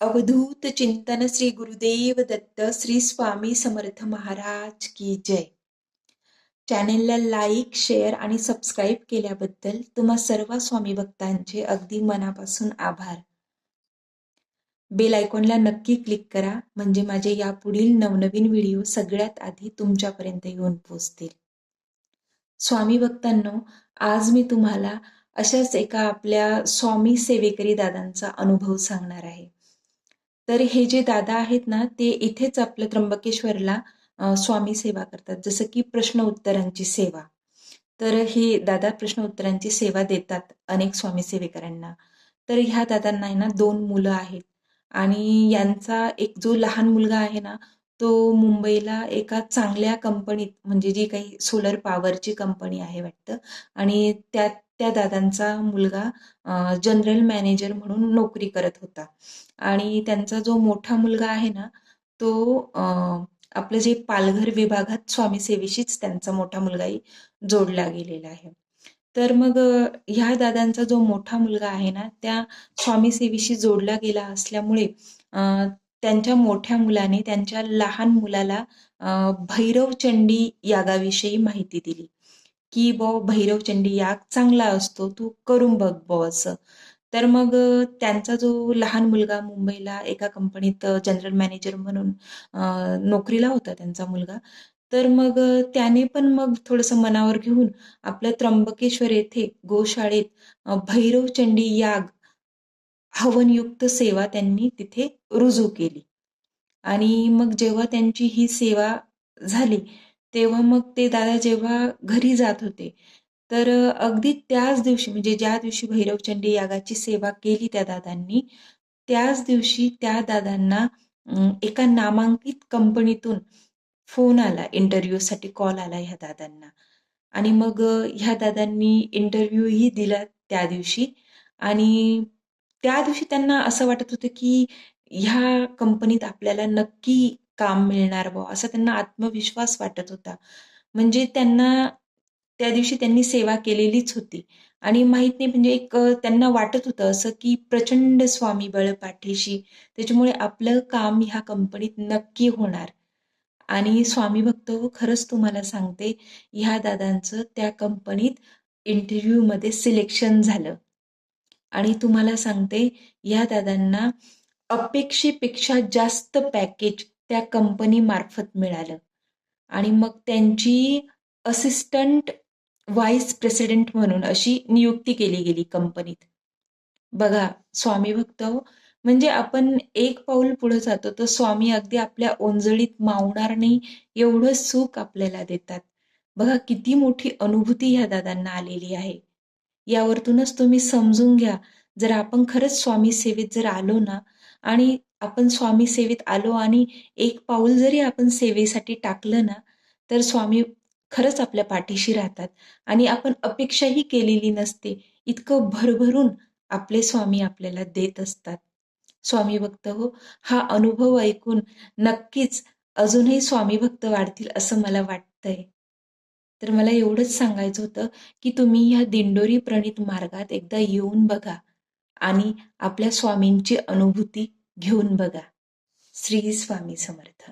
अवधूत चिंतन श्री गुरुदेव दत्त श्री स्वामी समर्थ महाराज की जय. चॅनेलला लाईक शेअर आणि सबस्क्राईब केल्याबद्दल तुम्हा सर्व स्वामी भक्तांचे अगदी मनापासून आभार. बेल आयकॉनला नक्की क्लिक करा म्हणजे माझे यापुढील नवनवीन व्हिडिओ सगळ्यात आधी तुमच्यापर्यंत येऊन पोचतील स्वामी भक्तांनो आज मी तुम्हाला अशाच एका आपल्या स्वामी सेवेकरी दादांचा अनुभव सांगणार आहे. तर हे जे दादा आहेत ना ते इथेच आपलं त्र्यंबकेश्वरला स्वामी सेवा करतात. जसं की प्रश्न उत्तरांची सेवा. तर हे दादा प्रश्न उत्तरांची सेवा देतात अनेक स्वामी सेवेकरांना तर ह्या दादांना आहे ना दोन मुलं आहेत. आणि यांचा एक जो लहान मुलगा आहे ना तो मुंबईला एका चांगल्या कंपनीत म्हणजे जी काही सोलर पॉवरची कंपनी आहे वाटतं. आणि त्यात त्या दादांचा मुलगा जनरल मॅनेजर म्हणून नोकरी करत होता. आणि त्यांचा जो मोठा मुलगा आहे ना तो आपलं जे पालघर विभागात स्वामीसेवेशीच त्यांचा मोठा मुलगाही जोडला गेलेला आहे. तर मग ह्या दादांचा जो मोठा मुलगा आहे ना त्या स्वामीसेवेशी जोडला गेला असल्यामुळे त्यांच्या मोठ्या मुलाने त्यांच्या लहान मुलाला भैरवचंडी यागाविषयी माहिती दिली. की बॉ भैरवचंडी याग चांगला असतो तू करून बघ बॉ असं. तर मग त्यांचा जो लहान मुलगा मुंबईला एका कंपनीत जनरल मॅनेजर म्हणून नोकरीला होता त्यांचा मुलगा. तर मग त्याने पण मग थोडंसं मनावर घेऊन आपल्या त्र्यंबकेश्वर येथे गोशाळेत भैरवचंडी याग हवनयुक्त सेवा त्यांनी तिथे रुजू केली. आणि मग जेव्हा त्यांची ही सेवा झाली तेव्हा मग ते दादा जेव्हा घरी जात होते तर अगदी त्याच दिवशी म्हणजे ज्या दिवशी भैरवचंडी यागाची सेवा केली त्या दादांनी त्याच दिवशी त्या दादांना एका नामांकित कंपनीतून फोन आला इंटरव्ह्यूसाठी कॉल आला ह्या दादांना. आणि मग ह्या दादांनी इंटरव्ह्यूही दिला त्या दिवशी. आणि त्या दिवशी त्यांना असं वाटत होतं की ह्या कंपनीत आपल्याला नक्की काम मिळणार बुवा असा त्यांना आत्मविश्वास वाटत होता. म्हणजे त्यांना त्या दिवशी त्यांनी सेवा केलेलीच होती. आणि माहीत नाही म्हणजे एक त्यांना वाटत होतं असं की प्रचंड स्वामी बळ पाठीशी त्याच्यामुळे आपलं काम ह्या कंपनीत नक्की होणार. आणि स्वामी भक्त हो खरंच तुम्हाला सांगते ह्या दादांचं त्या कंपनीत इंटरव्ह्यूमध्ये सिलेक्शन झालं. आणि तुम्हाला सांगते या दादांना अपेक्षेपेक्षा जास्त पॅकेज त्या कंपनीमार्फत मिळालं. आणि मग त्यांची असिस्टंट व्हाईस प्रेसिडेंट म्हणून अशी नियुक्ती केली गेली कंपनीत बघा स्वामी भक्त हो. म्हणजे आपण एक पाऊल पुढे जातो तर स्वामी अगदी आपल्या ओंजळीत मावणार नाही एवढं सुख आपल्याला देतात. बघा किती मोठी अनुभूती ह्या दादांना आलेली आहे. यावरतूनच तुम्ही समजून घ्या. जर आपण खरंच स्वामी सेवेत जर आलो ना आणि आपण स्वामी सेवेत आलो आणि एक पाऊल जरी आपण सेवेसाठी टाकलं ना तर स्वामी खरंच आपल्या पाठीशी राहतात. आणि आपण अपेक्षाही केलेली नसते. इतकं भरभरून आपले स्वामी आपल्याला देत असतात. स्वामी भक्त हो हा अनुभव ऐकून नक्कीच अजूनही स्वामी भक्त वाढतील असं मला वाटतंय. तर मला एवढंच सांगायचं होतं की तुम्ही ह्या दिंडोरी प्रणित मार्गात एकदा येऊन बघा. आणि आपल्या स्वामींची अनुभूती घेऊन बघा. श्री स्वामी समर्थ.